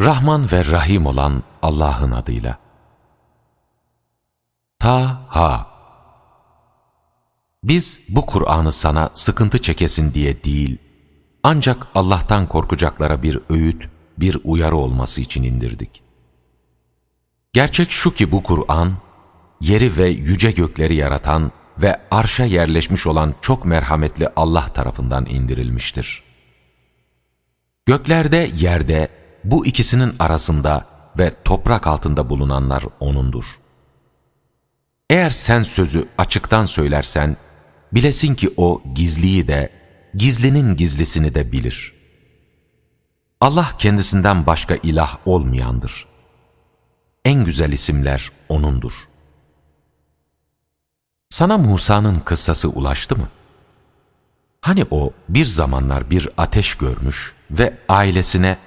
Rahman ve Rahim olan Allah'ın adıyla. Ta-ha Biz bu Kur'an'ı sana sıkıntı çekesin diye değil, ancak Allah'tan korkacaklara bir öğüt, bir uyarı olması için indirdik. Gerçek şu ki bu Kur'an, yeri ve yüce gökleri yaratan ve arşa yerleşmiş olan çok merhametli Allah tarafından indirilmiştir. Göklerde, yerde, bu ikisinin arasında ve toprak altında bulunanlar O'nundur. Eğer sen sözü açıktan söylersen, bilesin ki O gizliyi de, gizlinin gizlisini de bilir. Allah kendisinden başka ilah olmayandır. En güzel isimler O'nundur. Sana Musa'nın kıssası ulaştı mı? Hani o bir zamanlar bir ateş görmüş ve ailesine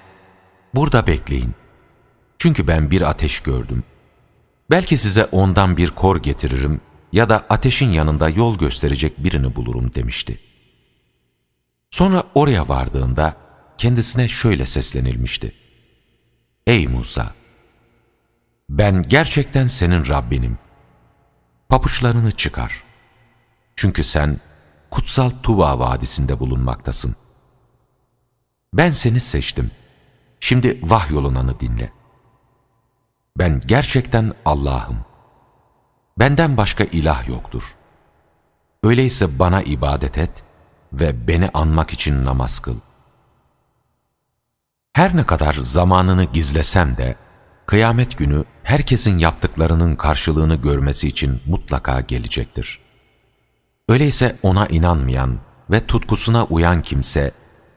Burada bekleyin. Çünkü ben bir ateş gördüm. Belki size ondan bir kor getiririm ya da ateşin yanında yol gösterecek birini bulurum demişti. Sonra oraya vardığında kendisine şöyle seslenilmişti. Ey Musa! Ben gerçekten senin Rabbinim. Papuçlarını çıkar. Çünkü sen kutsal Tuva Vadisi'nde bulunmaktasın. Ben seni seçtim. Şimdi vahyolunanı dinle. Ben gerçekten Allah'ım. Benden başka ilah yoktur. Öyleyse bana ibadet et ve beni anmak için namaz kıl. Her ne kadar zamanını gizlesem de, kıyamet günü herkesin yaptıklarının karşılığını görmesi için mutlaka gelecektir. Öyleyse ona inanmayan ve tutkusuna uyan kimse,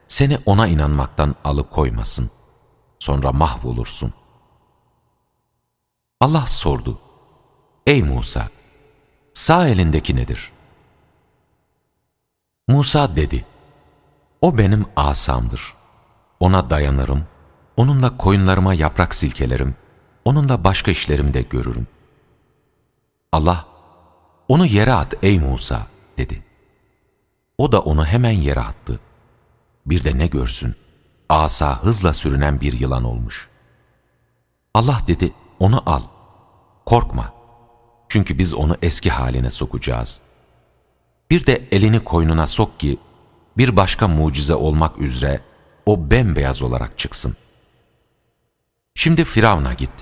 seni ona inanmaktan alıkoymasın.'' Sonra mahvolursun. Allah sordu. Ey Musa! Sağ elindeki nedir? Musa dedi. O benim asamdır. Ona dayanırım. Onunla koyunlarıma yaprak silkelerim. Onunla başka işlerimi de görürüm. Allah, onu yere at ey Musa dedi. O da onu hemen yere attı. Bir de ne görsün? Asa hızla sürünen bir yılan olmuş. Allah dedi, onu al. Korkma. Çünkü biz onu eski haline sokacağız. Bir de elini koynuna sok ki, bir başka mucize olmak üzere o bembeyaz olarak çıksın. Şimdi Firavun'a git.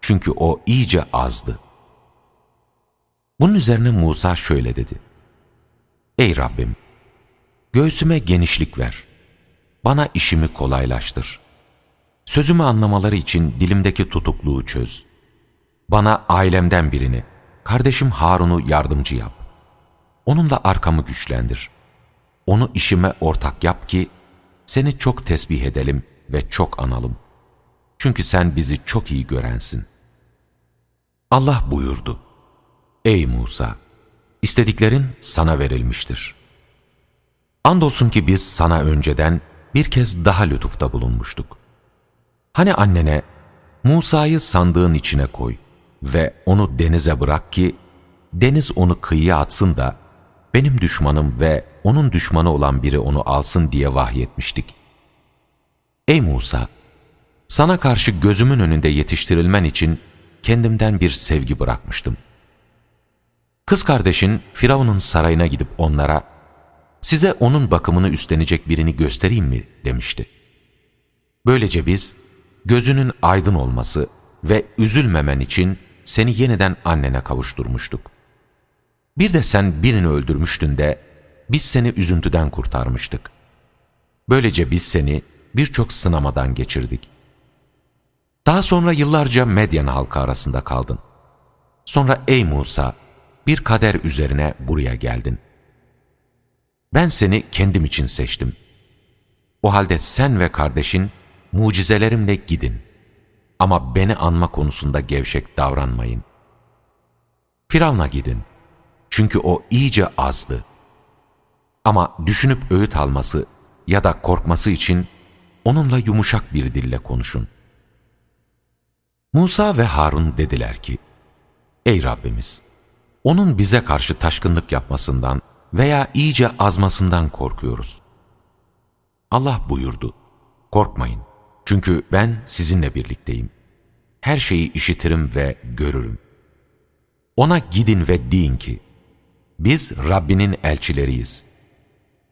Çünkü o iyice azdı. Bunun üzerine Musa şöyle dedi. Ey Rabbim! Göğsüme genişlik ver bana işimi kolaylaştır. Sözümü anlamaları için dilimdeki tutukluğu çöz. Bana ailemden birini, kardeşim Harun'u yardımcı yap. Onunla arkamı güçlendir. Onu işime ortak yap ki, seni çok tesbih edelim ve çok analım. Çünkü sen bizi çok iyi görensin. Allah buyurdu. Ey Musa! istediklerin sana verilmiştir. Andolsun ki biz sana önceden bir kez daha lütufta bulunmuştuk. Hani annene Musa'yı sandığın içine koy ve onu denize bırak ki deniz onu kıyıya atsın da benim düşmanım ve onun düşmanı olan biri onu alsın diye vahyetmiştik. Ey Musa! Sana karşı gözümün önünde yetiştirilmen için kendimden bir sevgi bırakmıştım. Kız kardeşin Firavun'un sarayına gidip onlara size onun bakımını üstlenecek birini göstereyim mi demişti. Böylece biz gözünün aydın olması ve üzülmemen için seni yeniden annene kavuşturmuştuk. Bir de sen birini öldürmüştün de biz seni üzüntüden kurtarmıştık. Böylece biz seni birçok sınamadan geçirdik. Daha sonra yıllarca Medyan halkı arasında kaldın. Sonra ey Musa bir kader üzerine buraya geldin.'' Ben seni kendim için seçtim. O halde sen ve kardeşin mucizelerimle gidin. Ama beni anma konusunda gevşek davranmayın. Firavun'a gidin. Çünkü o iyice azdı. Ama düşünüp öğüt alması ya da korkması için onunla yumuşak bir dille konuşun. Musa ve Harun dediler ki, Ey Rabbimiz! Onun bize karşı taşkınlık yapmasından veya iyice azmasından korkuyoruz. Allah buyurdu, korkmayın, Çünkü ben sizinle birlikteyim. Her şeyi işitirim ve görürüm. Ona gidin ve deyin ki, biz Rabbinin elçileriyiz.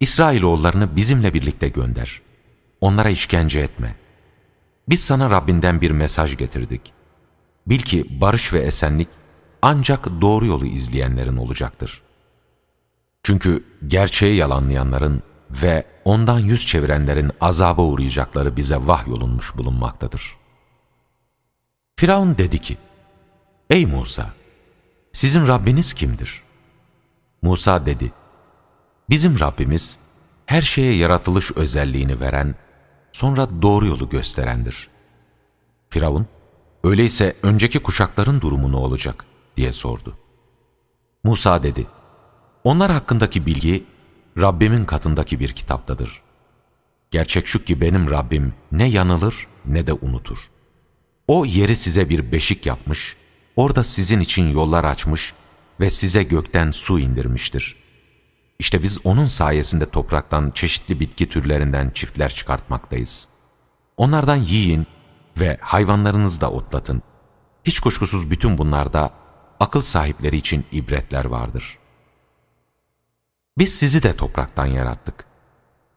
İsrailoğullarını bizimle birlikte gönder. Onlara işkence etme. Biz sana Rabbinden bir mesaj getirdik. Bil ki barış ve esenlik ancak doğru yolu izleyenlerin olacaktır. Çünkü gerçeği yalanlayanların ve ondan yüz çevirenlerin azaba uğrayacakları bize vahyolunmuş bulunmaktadır. Firavun dedi ki, Ey Musa! Sizin Rabbiniz kimdir? Musa dedi, Bizim Rabbimiz her şeye yaratılış özelliğini veren, sonra doğru yolu gösterendir. Firavun, öyleyse önceki kuşakların durumu ne olacak diye sordu. Musa dedi, onlar hakkındaki bilgi Rabbimin katındaki bir kitaptadır. Gerçek şu ki benim Rabbim ne yanılır ne de unutur. O yeri size bir beşik yapmış, orada sizin için yollar açmış ve size gökten su indirmiştir. İşte biz onun sayesinde topraktan çeşitli bitki türlerinden çiftler çıkartmaktayız. Onlardan yiyin ve hayvanlarınızı da otlatın. Hiç kuşkusuz bütün bunlarda akıl sahipleri için ibretler vardır. Biz sizi de topraktan yarattık.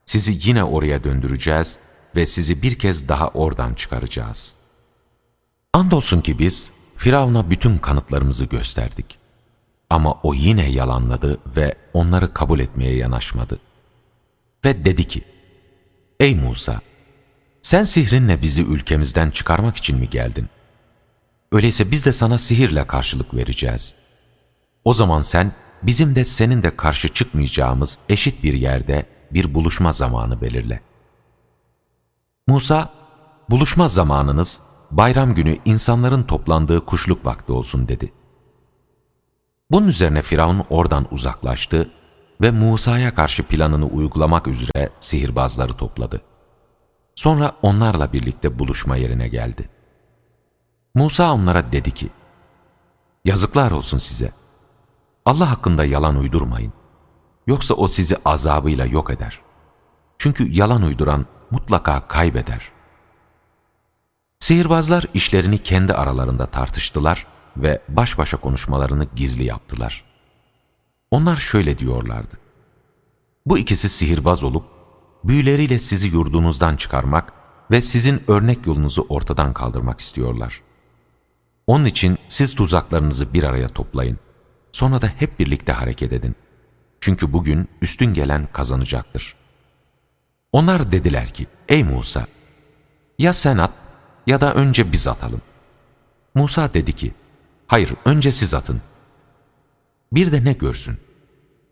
Sizi yine oraya döndüreceğiz ve sizi bir kez daha oradan çıkaracağız. Andolsun ki biz Firavun'a bütün kanıtlarımızı gösterdik. Ama o yine yalanladı ve onları kabul etmeye yanaşmadı. Ve dedi ki, Ey Musa! Sen sihrinle bizi ülkemizden çıkarmak için mi geldin? Öyleyse biz de sana sihirle karşılık vereceğiz. O zaman sen, bizim de senin de karşı çıkmayacağımız eşit bir yerde bir buluşma zamanı belirle. Musa, buluşma zamanınız bayram günü insanların toplandığı kuşluk vakti olsun dedi. Bunun üzerine Firavun oradan uzaklaştı ve Musa'ya karşı planını uygulamak üzere sihirbazları topladı. Sonra onlarla birlikte buluşma yerine geldi. Musa onlara dedi ki, Yazıklar olsun size. Allah hakkında yalan uydurmayın. Yoksa o sizi azabıyla yok eder. Çünkü yalan uyduran mutlaka kaybeder. Sihirbazlar işlerini kendi aralarında tartıştılar ve baş başa konuşmalarını gizli yaptılar. Onlar şöyle diyorlardı. Bu ikisi sihirbaz olup, büyüleriyle sizi yurdunuzdan çıkarmak ve sizin örnek yolunuzu ortadan kaldırmak istiyorlar. Onun için siz tuzaklarınızı bir araya toplayın. Sonra da hep birlikte hareket edin. Çünkü bugün üstün gelen kazanacaktır. Onlar dediler ki, ey Musa, ya sen at ya da önce biz atalım. Musa dedi ki, hayır önce siz atın. Bir de ne görsün?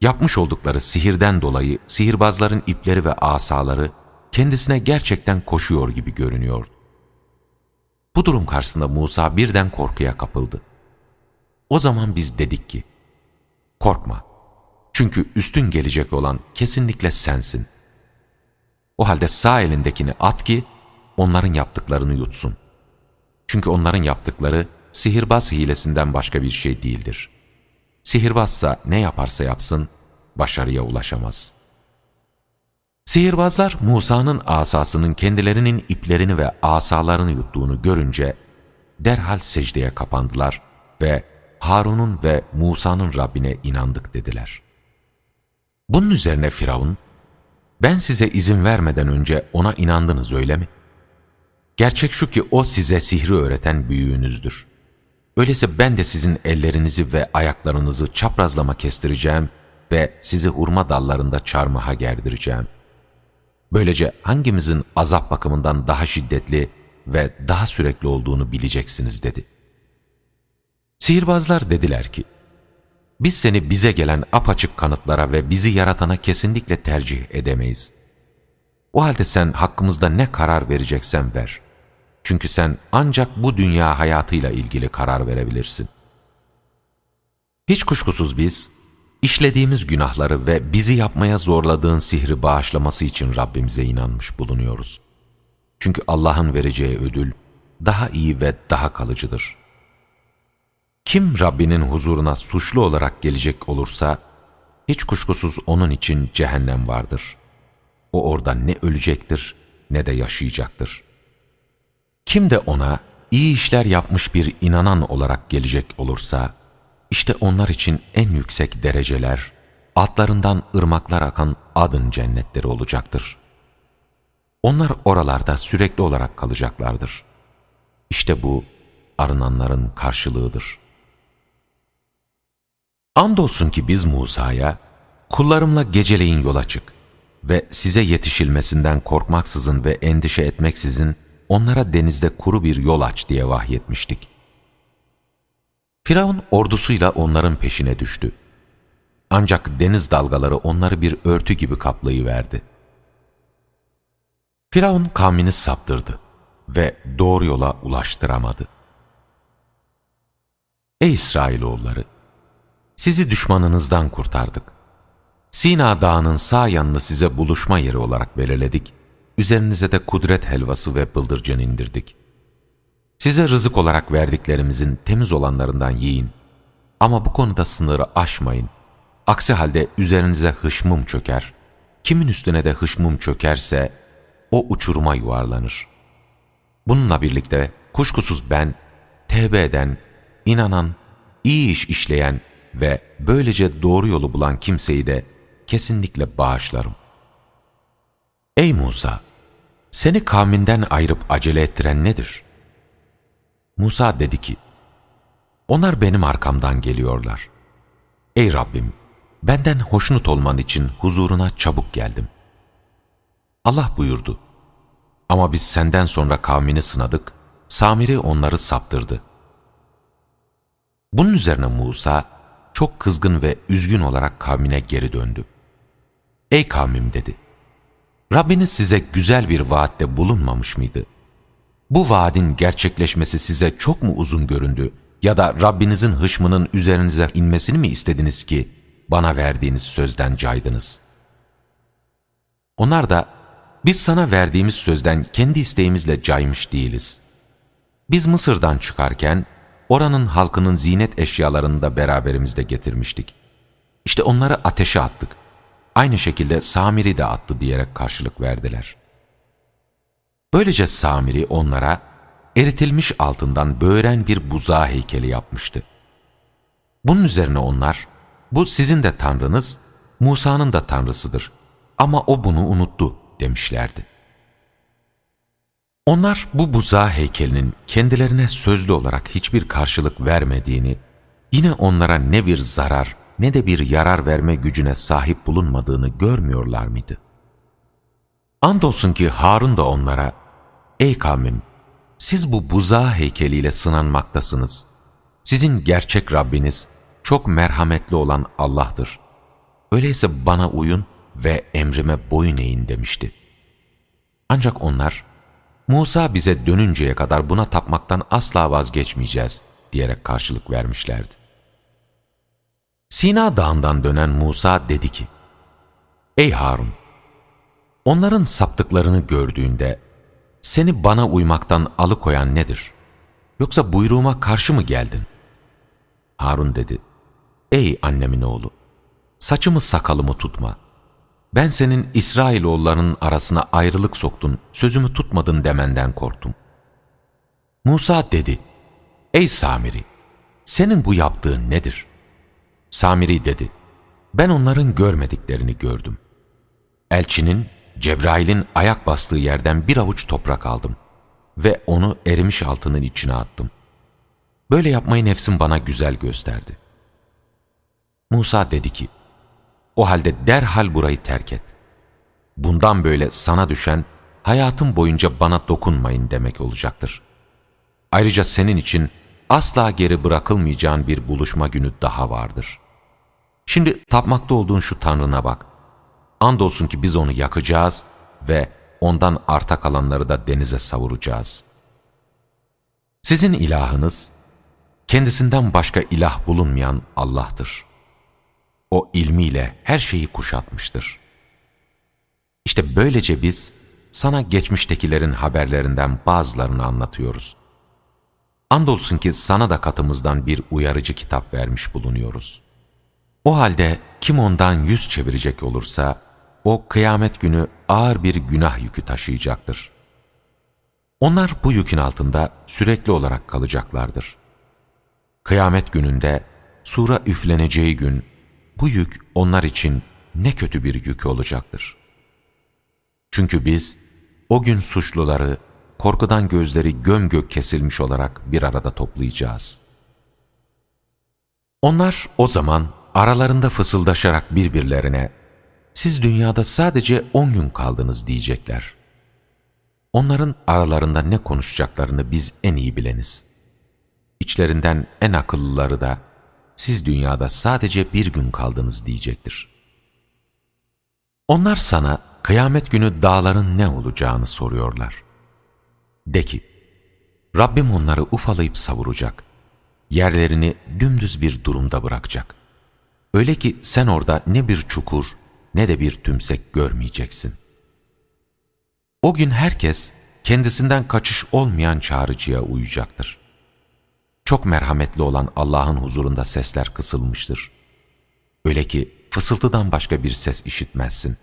Yapmış oldukları sihirden dolayı sihirbazların ipleri ve asaları kendisine gerçekten koşuyor gibi görünüyor. Bu durum karşısında Musa birden korkuya kapıldı. O zaman biz dedik ki, korkma çünkü üstün gelecek olan kesinlikle sensin. O halde sağ elindekini at ki onların yaptıklarını yutsun. Çünkü onların yaptıkları sihirbaz hilesinden başka bir şey değildir. Sihirbazsa ne yaparsa yapsın başarıya ulaşamaz. Sihirbazlar Musa'nın asasının kendilerinin iplerini ve asalarını yuttuğunu görünce derhal secdeye kapandılar ve Harun'un ve Musa'nın Rabbine inandık dediler. Bunun üzerine Firavun, ben size izin vermeden önce ona inandınız öyle mi? Gerçek şu ki o size sihri öğreten büyüğünüzdür. Öyleyse ben de sizin ellerinizi ve ayaklarınızı çaprazlama kestireceğim ve sizi hurma dallarında çarmıha gerdireceğim. Böylece hangimizin azap bakımından daha şiddetli ve daha sürekli olduğunu bileceksiniz dedi. Sihirbazlar dediler ki, biz seni bize gelen apaçık kanıtlara ve bizi yaratana kesinlikle tercih edemeyiz. O halde sen hakkımızda ne karar vereceksen ver. Çünkü sen ancak bu dünya hayatıyla ilgili karar verebilirsin. Hiç kuşkusuz biz, işlediğimiz günahları ve bizi yapmaya zorladığın sihri bağışlaması için Rabbimize inanmış bulunuyoruz. Çünkü Allah'ın vereceği ödül daha iyi ve daha kalıcıdır. Kim Rabbinin huzuruna suçlu olarak gelecek olursa, hiç kuşkusuz onun için cehennem vardır. O orada ne ölecektir ne de yaşayacaktır. Kim de ona iyi işler yapmış bir inanan olarak gelecek olursa, işte onlar için en yüksek dereceler, altlarından ırmaklar akan adın cennetleri olacaktır. Onlar oralarda sürekli olarak kalacaklardır. İşte bu arınanların karşılığıdır. Andolsun ki biz Musa'ya, kullarımla geceleyin yola çık ve size yetişilmesinden korkmaksızın ve endişe etmeksizin onlara denizde kuru bir yol aç diye vahyetmiştik. Firavun ordusuyla onların peşine düştü. Ancak deniz dalgaları onları bir örtü gibi kaplayıverdi. Firavun kavmini saptırdı ve doğru yola ulaştıramadı. Ey İsrailoğulları! Sizi düşmanınızdan kurtardık. Sina Dağı'nın sağ yanını size buluşma yeri olarak belirledik. Üzerinize de kudret helvası ve bıldırcın indirdik. Size rızık olarak verdiklerimizin temiz olanlarından yiyin. Ama bu konuda sınırı aşmayın. Aksi halde üzerinize hışmım çöker. Kimin üstüne de hışmım çökerse o uçuruma yuvarlanır. Bununla birlikte kuşkusuz ben tevbe eden, inanan, iyi iş işleyen ve böylece doğru yolu bulan kimseyi de kesinlikle bağışlarım. Ey Musa! Seni kavminden ayırıp acele ettiren nedir? Musa dedi ki, Onlar benim arkamdan geliyorlar. Ey Rabbim! Benden hoşnut olman için huzuruna çabuk geldim. Allah buyurdu, Ama biz senden sonra kavmini sınadık, Samiri onları saptırdı. Bunun üzerine Musa, çok kızgın ve üzgün olarak kavmine geri döndü. Ey kavmim dedi, Rabbiniz size güzel bir vaatte bulunmamış mıydı? Bu vaadin gerçekleşmesi size çok mu uzun göründü ya da Rabbinizin hışmının üzerinize inmesini mi istediniz ki bana verdiğiniz sözden caydınız? Onlar da biz sana verdiğimiz sözden kendi isteğimizle caymış değiliz. Biz Mısır'dan çıkarken oranın halkının zinet eşyalarını da beraberimizde getirmiştik. İşte onları ateşe attık. Aynı şekilde Samiri de attı diyerek karşılık verdiler. Böylece Samiri onlara eritilmiş altından böğren bir buzağı heykeli yapmıştı. Bunun üzerine onlar, bu sizin de tanrınız, Musa'nın da tanrısıdır ama o bunu unuttu demişlerdi. Onlar bu buzağı heykelinin kendilerine sözlü olarak hiçbir karşılık vermediğini, yine onlara ne bir zarar ne de bir yarar verme gücüne sahip bulunmadığını görmüyorlar mıydı? Andolsun ki Harun da onlara, Ey kavmim, siz bu buzağı heykeliyle sınanmaktasınız. Sizin gerçek Rabbiniz çok merhametli olan Allah'tır. Öyleyse bana uyun ve emrime boyun eğin demişti. Ancak onlar, Musa bize dönünceye kadar buna tapmaktan asla vazgeçmeyeceğiz diyerek karşılık vermişlerdi. Sina dağından dönen Musa dedi ki, Ey Harun! Onların saptıklarını gördüğünde seni bana uymaktan alıkoyan nedir? Yoksa buyruğuma karşı mı geldin? Harun dedi, Ey annemin oğlu! Saçımı sakalımı tutma. Ben senin İsrailoğullarının arasına ayrılık soktun, sözümü tutmadın demenden korktum. Musa dedi, Ey Samiri! Senin bu yaptığın nedir? Samiri dedi, ben onların görmediklerini gördüm. Elçinin, Cebrail'in ayak bastığı yerden bir avuç toprak aldım ve onu erimiş altının içine attım. Böyle yapmayı nefsim bana güzel gösterdi. Musa dedi ki, o halde derhal burayı terk et. Bundan böyle sana düşen hayatım boyunca bana dokunmayın demek olacaktır. Ayrıca senin için asla geri bırakılmayacağın bir buluşma günü daha vardır. Şimdi tapmakta olduğun şu Tanrına bak. Andolsun ki biz onu yakacağız ve ondan arta kalanları da denize savuracağız. Sizin ilahınız, kendisinden başka ilah bulunmayan Allah'tır. O ilmiyle her şeyi kuşatmıştır. İşte böylece biz sana geçmiştekilerin haberlerinden bazılarını anlatıyoruz. Andolsun ki sana da katımızdan bir uyarıcı kitap vermiş bulunuyoruz. O halde kim ondan yüz çevirecek olursa, o kıyamet günü ağır bir günah yükü taşıyacaktır. Onlar bu yükün altında sürekli olarak kalacaklardır. Kıyamet gününde sura üfleneceği gün bu yük onlar için ne kötü bir yük olacaktır. Çünkü biz o gün suçluları korkudan gözleri göm gök kesilmiş olarak bir arada toplayacağız. Onlar o zaman aralarında fısıldaşarak birbirlerine siz dünyada sadece on gün kaldınız diyecekler. Onların aralarında ne konuşacaklarını biz en iyi bileniz. İçlerinden en akıllıları da siz dünyada sadece bir gün kaldınız diyecektir. Onlar sana kıyamet günü dağların ne olacağını soruyorlar. De ki, Rabbim onları ufalayıp savuracak. Yerlerini dümdüz bir durumda bırakacak. Öyle ki sen orada ne bir çukur ne de bir tümsek görmeyeceksin. O gün herkes kendisinden kaçış olmayan çağrıcıya uyacaktır. Çok merhametli olan Allah'ın huzurunda sesler kısılmıştır. Öyle ki fısıltıdan başka bir ses işitmezsin.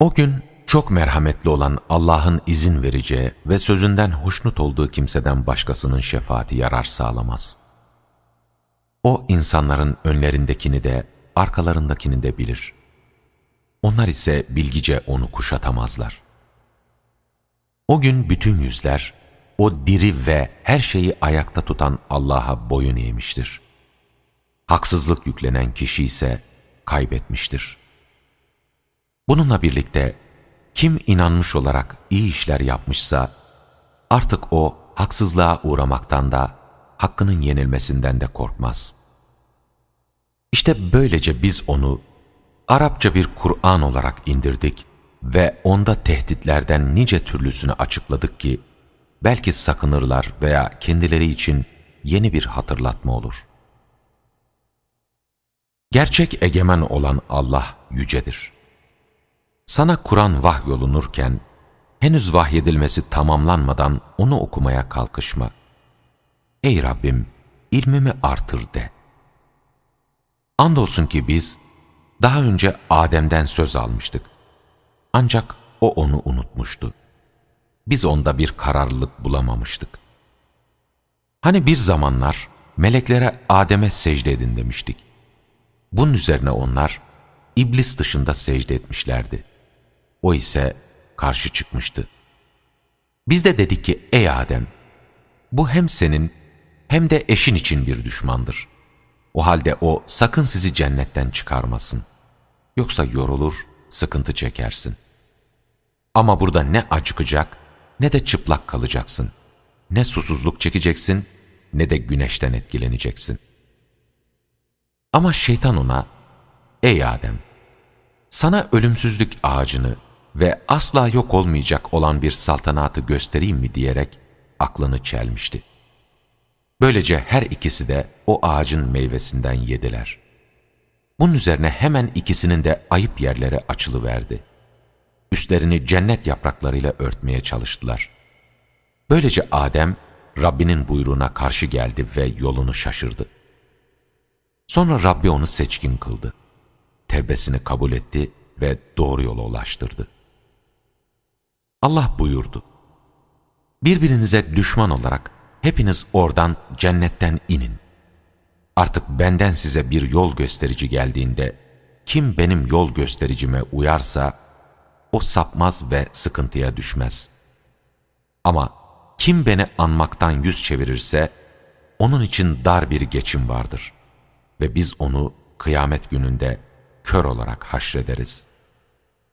O gün çok merhametli olan Allah'ın izin vereceği ve sözünden hoşnut olduğu kimseden başkasının şefaati yarar sağlamaz. O insanların önlerindekini de arkalarındakini de bilir. Onlar ise bilgice onu kuşatamazlar. O gün bütün yüzler, o diri ve her şeyi ayakta tutan Allah'a boyun eğmiştir. Haksızlık yüklenen kişi ise kaybetmiştir. Bununla birlikte kim inanmış olarak iyi işler yapmışsa, artık o haksızlığa uğramaktan da, hakkının yenilmesinden de korkmaz. İşte böylece biz onu Arapça bir Kur'an olarak indirdik ve onda tehditlerden nice türlüsünü açıkladık ki, belki sakınırlar veya kendileri için yeni bir hatırlatma olur. Gerçek egemen olan Allah yücedir. Sana Kur'an vahyolunurken, henüz vahyedilmesi tamamlanmadan onu okumaya kalkışma. Ey Rabbim, ilmimi artır de. Andolsun ki biz, daha önce Adem'den söz almıştık. Ancak o onu unutmuştu. Biz onda bir kararlılık bulamamıştık. Hani bir zamanlar meleklere Adem'e secde edin demiştik. Bunun üzerine onlar iblis dışında secde etmişlerdi. O ise karşı çıkmıştı. Biz de dedik ki ey Adem bu hem senin hem de eşin için bir düşmandır. O halde o sakın sizi cennetten çıkarmasın. Yoksa yorulur, sıkıntı çekersin. Ama burada ne acıkacak ne de çıplak kalacaksın. Ne susuzluk çekeceksin ne de güneşten etkileneceksin. Ama şeytan ona, ey Adem, sana ölümsüzlük ağacını ve asla yok olmayacak olan bir saltanatı göstereyim mi diyerek aklını çelmişti. Böylece her ikisi de o ağacın meyvesinden yediler. Bunun üzerine hemen ikisinin de ayıp yerlere açılıverdi. Üstlerini cennet yapraklarıyla örtmeye çalıştılar. Böylece Adem, Rabbinin buyruğuna karşı geldi ve yolunu şaşırdı. Sonra Rabbi onu seçkin kıldı. Tevbesini kabul etti ve doğru yola ulaştırdı. Allah buyurdu. Birbirinize düşman olarak hepiniz oradan cennetten inin. Artık benden size bir yol gösterici geldiğinde kim benim yol göstericime uyarsa o sapmaz ve sıkıntıya düşmez. Ama kim beni anmaktan yüz çevirirse onun için dar bir geçim vardır ve biz onu kıyamet gününde kör olarak haşrederiz.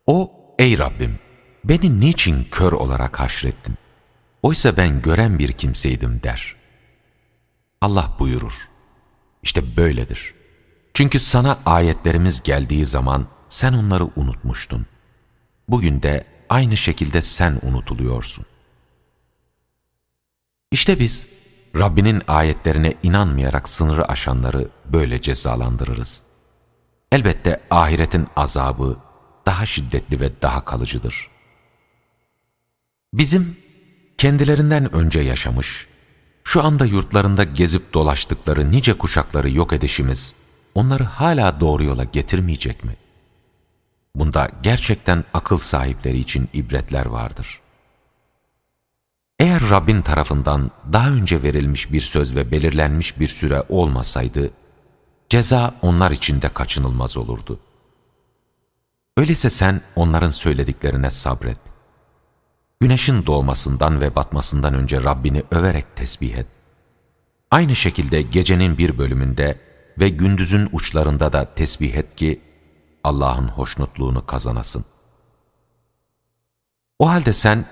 O, ey Rabbim, beni niçin kör olarak haşrettin? Oysa ben gören bir kimseydim der. Allah buyurur. İşte böyledir. Çünkü sana ayetlerimiz geldiği zaman sen onları unutmuştun. Bugün de aynı şekilde sen unutuluyorsun. İşte biz Rabbinin ayetlerine inanmayarak sınırı aşanları böyle cezalandırırız. Elbette ahiretin azabı daha şiddetli ve daha kalıcıdır. Bizim kendilerinden önce yaşamış, şu anda yurtlarında gezip dolaştıkları nice kuşakları yok edişimiz, onları hala doğru yola getirmeyecek mi? Bunda gerçekten akıl sahipleri için ibretler vardır. Eğer Rabbin tarafından daha önce verilmiş bir söz ve belirlenmiş bir süre olmasaydı, ceza onlar için de kaçınılmaz olurdu. Öyleyse sen onların söylediklerine sabret. Güneşin doğmasından ve batmasından önce Rabbini överek tesbih et. Aynı şekilde gecenin bir bölümünde ve gündüzün uçlarında da tesbih et ki Allah'ın hoşnutluğunu kazanasın. O halde sen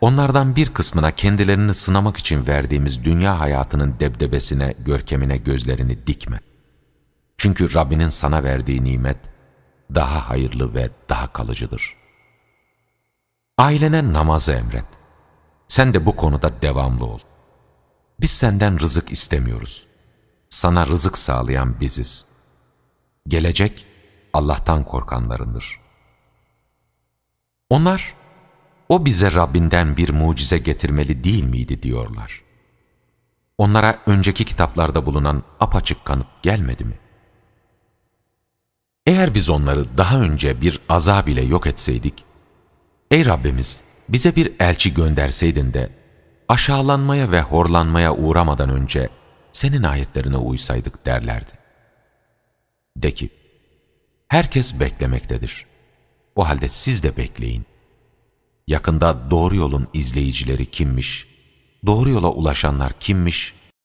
onlardan bir kısmına kendilerini sınamak için verdiğimiz dünya hayatının debdebesine, görkemine gözlerini dikme. Çünkü Rabbinin sana verdiği nimet daha hayırlı ve daha kalıcıdır. Ailene namazı emret. Sen de bu konuda devamlı ol. Biz senden rızık istemiyoruz. Sana rızık sağlayan biziz. Gelecek Allah'tan korkanlarındır. Onlar, o bize Rabbinden bir mucize getirmeli değil miydi diyorlar. Onlara önceki kitaplarda bulunan apaçık kanıt gelmedi mi? Eğer biz onları daha önce bir azab ile yok etseydik, Ey Rabbimiz bize bir elçi gönderseydin de aşağılanmaya ve horlanmaya uğramadan önce senin ayetlerine uysaydık derlerdi. De ki, herkes beklemektedir. O halde siz de bekleyin. Yakında doğru yolun izleyicileri kimmiş, doğru yola ulaşanlar kimmiş